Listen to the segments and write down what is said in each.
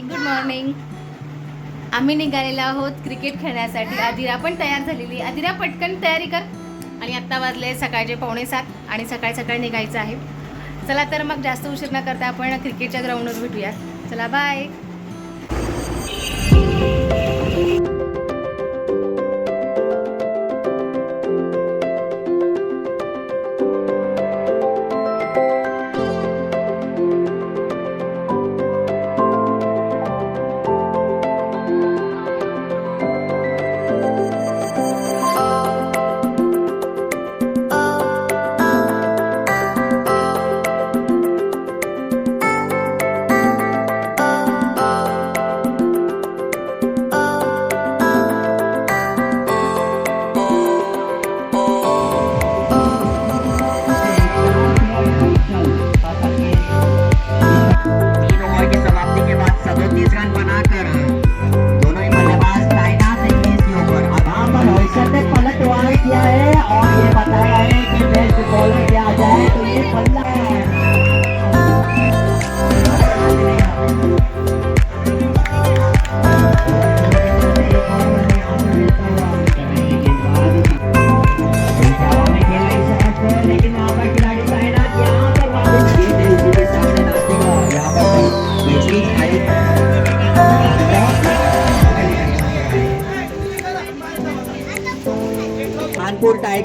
Good morning आम्ही निघालेलो आहोत cricket खेळण्यासाठी. आदिरा पण तयार झालेली अधिरा आदिरा पटकन तयारी कर. आणि आत्ता वाजले सकाळचे पावणे सात आणि सकाळी सकाळी निघायचं आहे. चला तर मग जास्त उशीर न करता आपण क्रिकेटच्या ग्राउंडवर भेटूया चला बाय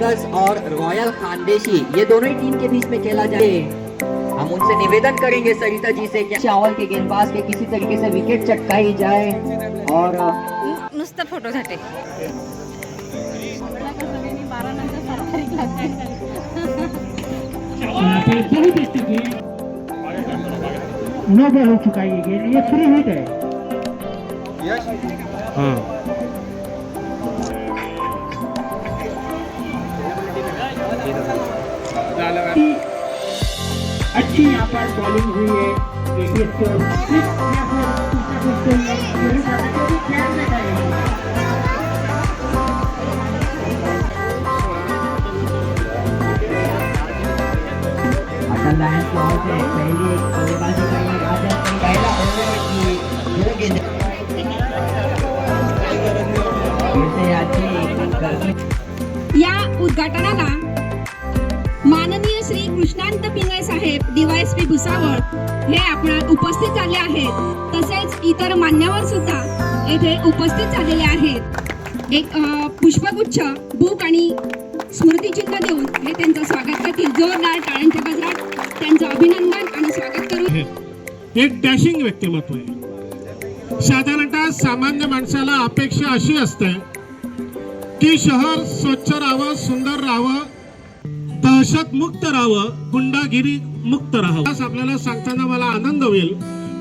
टाइगर्स और रॉयल खानदेशी ये दोनों ही टीम के बीच में खेला जाए। हम उनसे निवेदन करेंगे सरिता जी से कि चावल के गेंदबाज के किसी तरीके से विकेट चटकाई जाए और नुसतं फोटोसाठी बहुत स्थिति नो बॉल हो चुका है ये गेंद ये फ्री हिट है। अच्छी यहाँ पर बॉलिंग हुई है। ABS की ओर लाइन बल्लेबाजी करने का पहला ओवर की दो गेंद कृष्णांत पिंगळे साहेब डीवायएसपी भुसावळ हे आपण उपस्थित झाले आहेत. तसेच इतर मान्यवर सुद्धा येथे उपस्थित झालेले आहेत. एक पुष्पगुच्छ बुक आणि स्मृतिचिन्ह देऊन हे त्यांचं स्वागत करतील. जोरदार टाळ्यांच्या गजरात त्यांचं अभिनंदन आणि स्वागत करू एक डॅशिंग व्यक्तिमत्व आहे. साधारणतः सामान्य माणसाला अपेक्षा अशी असते की शहर स्वच्छ राहावं सुंदर राहावं दहशत मुक्त राहावं गुंडागिरी मुक्त राहावं. आपल्याला सांगताना मला आनंद होईल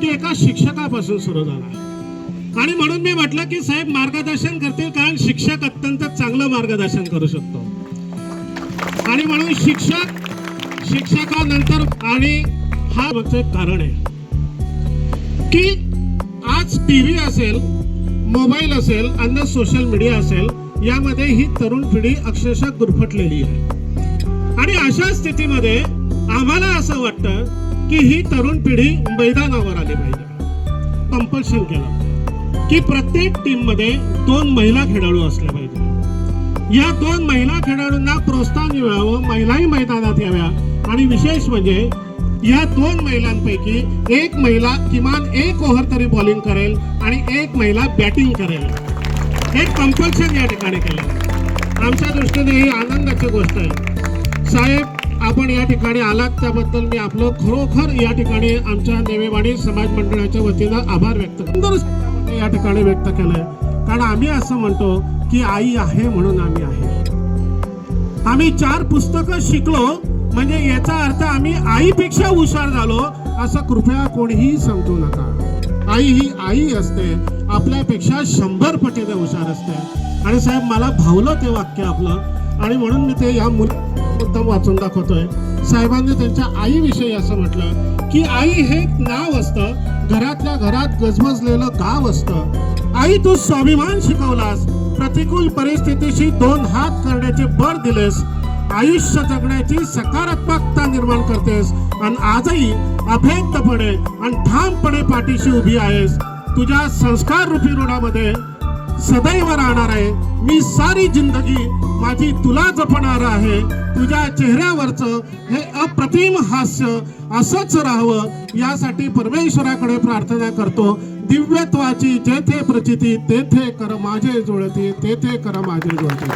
की एका शिक्षकापासून सुरू झाला आणि म्हणून मी म्हटलं की साहेब मार्गदर्शन करतील कारण शिक्षक अत्यंत चांगलं मार्गदर्शन करू शकतो. आणि म्हणून शिक्षक शिक्षकानंतर आणि हा मागचं एक कारण आहे. की आज टीव्ही असेल मोबाईल असेल अन्य सोशल मीडिया असेल यामध्ये ही तरुण पिढी अक्षरशः गुरफटलेली आहे. आणि अशा स्थितीमध्ये आम्हाला असं वाटतं की ही तरुण पिढी मैदानावर आली पाहिजे. कंपल्शन केलं. की प्रत्येक टीममध्ये दोन महिला खेळाडू असल्या पाहिजे. या दोन महिला खेळाडूंना प्रोत्साहन मिळावं महिलाही मैदानात याव्या. आणि विशेष म्हणजे या दोन महिलांपैकी एक महिला किमान एक ओव्हर तरी बॉलिंग करेल आणि एक महिला बॅटिंग करेल. हे कंपल्शन या ठिकाणी केलं. आमच्या दृष्टीने ही आनंदाची गोष्ट आहे. साहेब आपण या ठिकाणी आलात त्याबद्दल मी आपलं खरोखर या ठिकाणी आमच्या नेमेवाडी समाज मंडळाच्या वतीनं आभार व्यक्त करतो. या ठिकाणी व्यक्त केलंय. कारण आम्ही असं म्हणतो की आई आहे म्हणून आम्ही आहे. आम्ही चार पुस्तकं शिकलो म्हणजे याचा अर्थ आम्ही आईपेक्षा हुशार झालो असं कृपया कोणीही समजू नका. आई ही आई असते आपल्यापेक्षा शंभर पटीने हुशार असते. आणि साहेब मला भावलं ते वाक्य आपलं. आणि म्हणून मी ते या मुल मुद्दाम वाचून दाखवतोय. साहेबांनी त्यांच्या आईविषयी असं म्हटलं की आई हे एक नाव असतं. घरातल्या घरात गजबजलेलं गाव असतं. आई तू स्वाभिमान शिकवलास. प्रतिकूल परिस्थितीशी दोन हात करण्याचे बळ दिलेस. आयुष्य जगण्याची सकारात्मकता निर्माण करतेस. आणि आजही अभेद्यपणे आणि ठामपणे पाठीशी उभी आहेस. तुझ्या संस्कार रूपी ऋणामध्ये सदैव राहणार आहे. मी सारी जिंदगी माझी तुला जपणार आहे. तुझ्या चेहऱ्यावरचं हे अप्रतिम हास्य असंच राहावं. यासाठी परमेश्वराकडे प्रार्थना करतो. दिव्यत्वाची जेथे प्रचिती तेथे कर माझे जुळते तेथे कर माझे जुळते.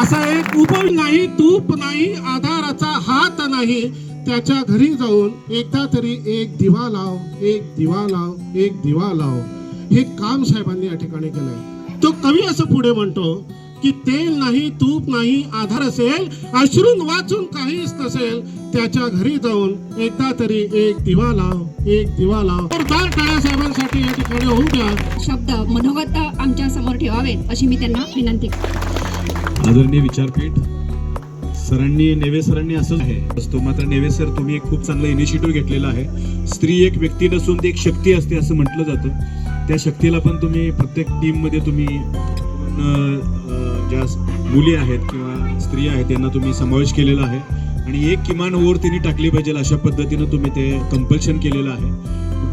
असा एक उप नाही तूप नाही आधाराचा हात नाही. त्याच्या घरी जाऊन एकदा तरी एक दिवा लाव एक दिवा लाव एक दिवा लाव. हे काम साहेबांनी या ठिकाणी केलंय. तो कवी असं पुढे म्हणतो की तेल नाही तूप नाही आधार असेल अश्रून वाचून काहीच नसेल त्याच्या घरी जाऊन एकदा तरी एक दिवा लाव एक दिवा लाव. तर दार टाळ्या साहेबांसाठी या ठिकाणी होऊ द्या. शब्द मनोगत आमच्यासमोर ठेवावेत अशी मी त्यांना विनंती करते. आदरणीय विचारपीठ सरांनी नेवे सरांनी असं आहे. असतो मात्र नेवे सर तुम्ही एक खूप चांगला इनिशिएटिव्ह घेतलेला आहे. स्त्री एक व्यक्ती नसून ती एक शक्ती असते असं म्हटलं जातं. त्या शक्तीला पण तुम्ही प्रत्येक टीममध्ये तुम्ही ज्या मुली आहेत किंवा स्त्रिया आहेत त्यांना तुम्ही समावेश केलेला आहे. आणि एक किमान ओव्हर तिने टाकली पाहिजे अशा पद्धतीनं तुम्ही ते कंपल्शन केलेलं आहे.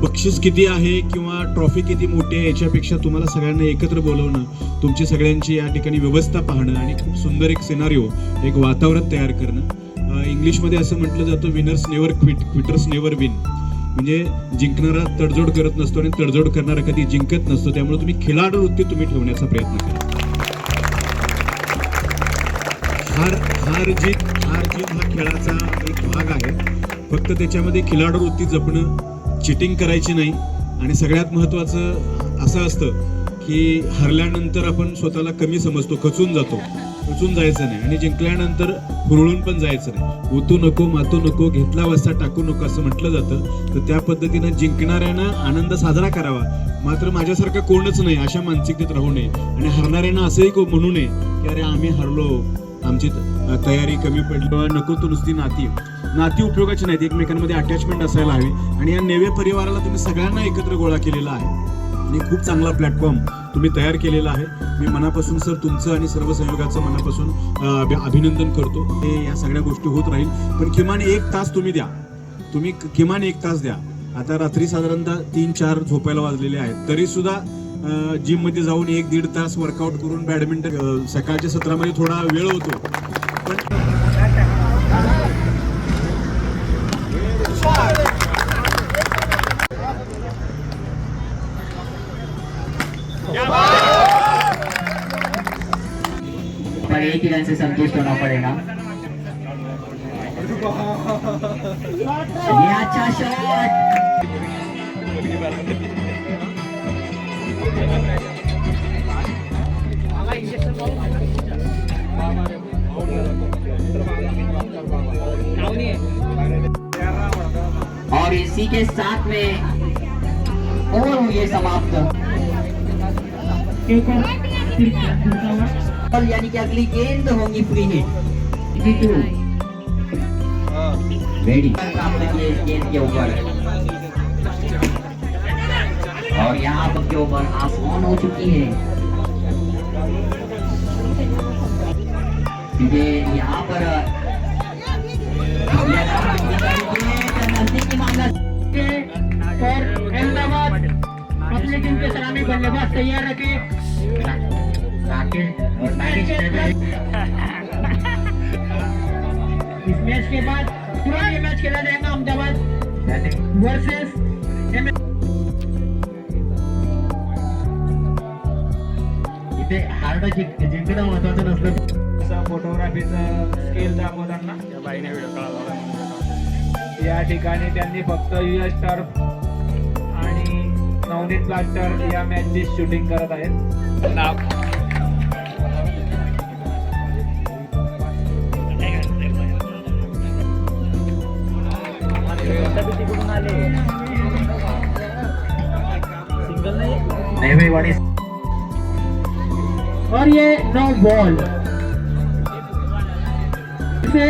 बक्षीस किती आहे किंवा ट्रॉफी किती मोठी आहे याच्यापेक्षा तुम्हाला सगळ्यांना एकत्र बोलवणं तुमची सगळ्यांची या ठिकाणी व्यवस्था पाहणं आणि खूप सुंदर एक सिनारिओ एक वातावरण तयार करणं. इंग्लिशमध्ये असं म्हटलं जातं winners never quit quitters never win म्हणजे जिंकणारा तडजोड करत नसतो आणि तडजोड करणारा कधी जिंकत नसतो त्यामुळे तुम्ही खिलाडू वृत्ती तुम्ही ठेवण्याचा प्रयत्न करा. हार हार जीत हार जीत हा खेळाचा एक भाग आहे. फक्त त्याच्यामध्ये खिलाडू वृत्ती जपणं चिटिंग करायची नाही. आणि सगळ्यात महत्त्वाचं असं असतं की हरल्यानंतर आपण स्वतःला कमी समजतो खचून जातो. खचून जायचं नाही. आणि जिंकल्यानंतर हुरळून पण जायचं नाही. ओतू नको मातू नको घेतला वस्ता टाकू नको असं म्हटलं जातं. तर त्या पद्धतीनं जिंकणाऱ्यानं आनंद साजरा करावा. मात्र माझ्यासारखं कोणच नाही अशा मानसिकतेत राहू नये. आणि हरणाऱ्यांना असंही को- म्हणू नये की अरे आम्ही हरलो. आमची तयारी कमी पडली. नको तो नुसती नाती. नाती उपयोगाची नाहीत. एकमेकांमध्ये अटॅचमेंट असायला हवी. आणि या नेवे परिवाराला तुम्ही सगळ्यांना एकत्र गोळा केलेला आहे. आणि खूप चांगला प्लॅटफॉर्म तुम्ही तयार केलेला आहे. मी मनापासून सर तुमचं आणि सर्व सहयोगाचं मनापासून अभिनंदन करतो. हे या सगळ्या गोष्टी होत राहील. पण किमान एक तास तुम्ही द्या. तुम्ही किमान एक तास द्या. आता रात्री साधारणतः तीन चार झोपायला वाजलेले आहेत. तरी जिममध्ये जाऊन एक दीड तास वर्कआउट करून बॅडमिंटन सकाळच्या सत्रामध्ये थोडा वेळ होतो. पण पर से संतुष्ट होना पड़ेगा ये अच्छा शॉट और इसी के साथ में और है समाप्त और यानी कि अगली गेंद होंगी फ्री हिट। रेडी प्राप्त किए इस गेंद के ऊपर। और यहाँ पर के ऊपर आसमान हो चुकी है। क्योंकि यहाँ पर और अहमदाबाद अपनी टीम के सलामी बल्लेबाज तैयार रखे इस मैच के बाद ये मैच खेला जाएगा। अहमदाबाद वर्सेस इथे हार्ड जिंकणं महत्वाचं नसलं फोटोग्राफीचं स्किल दाखवताना या ठिकाणी त्यांनी फक्त युएस टर्फ आणि नवनीत ब्लास्टर या मॅचची शूटिंग करत आहेत. बॉल से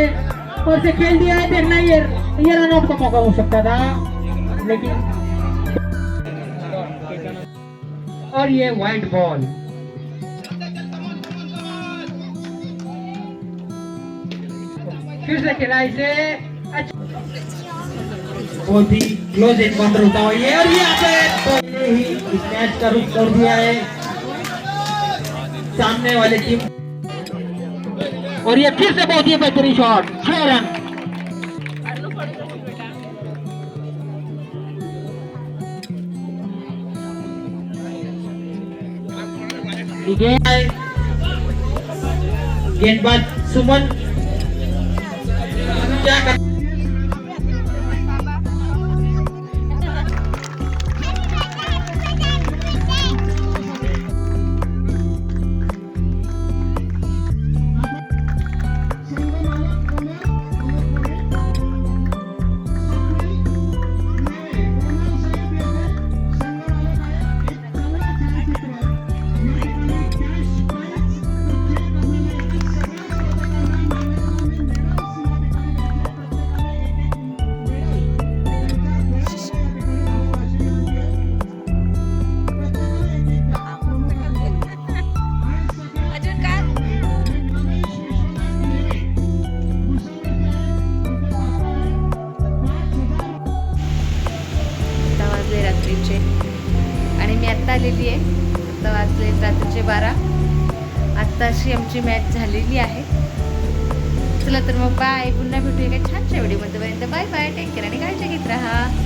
और से खेल दिया है देखना ये ये रन आउट का मौका हो सकता था लेकिन और ये वाइट बॉल फिर से खेला इसे बहुत ही क्लोज एनकाउंटर होता हुआ ये और ये यहाँ पे ही इस मैच का रुख कर दिया है सामने वाले टीम। और ये फिर से बहुत ही बेहतरीन शॉट छह रन। गेंदबाज सुमन। क्या रात्रीचे बारा. आत्ताशी आमची मॅच झालेली आहे. चला तर मग बाय पुन्हा भेटूया एका छानशा व्हिडिओमध्ये पर्यंत बाय बाय टेक केअर आणि काळजी घेत राहा.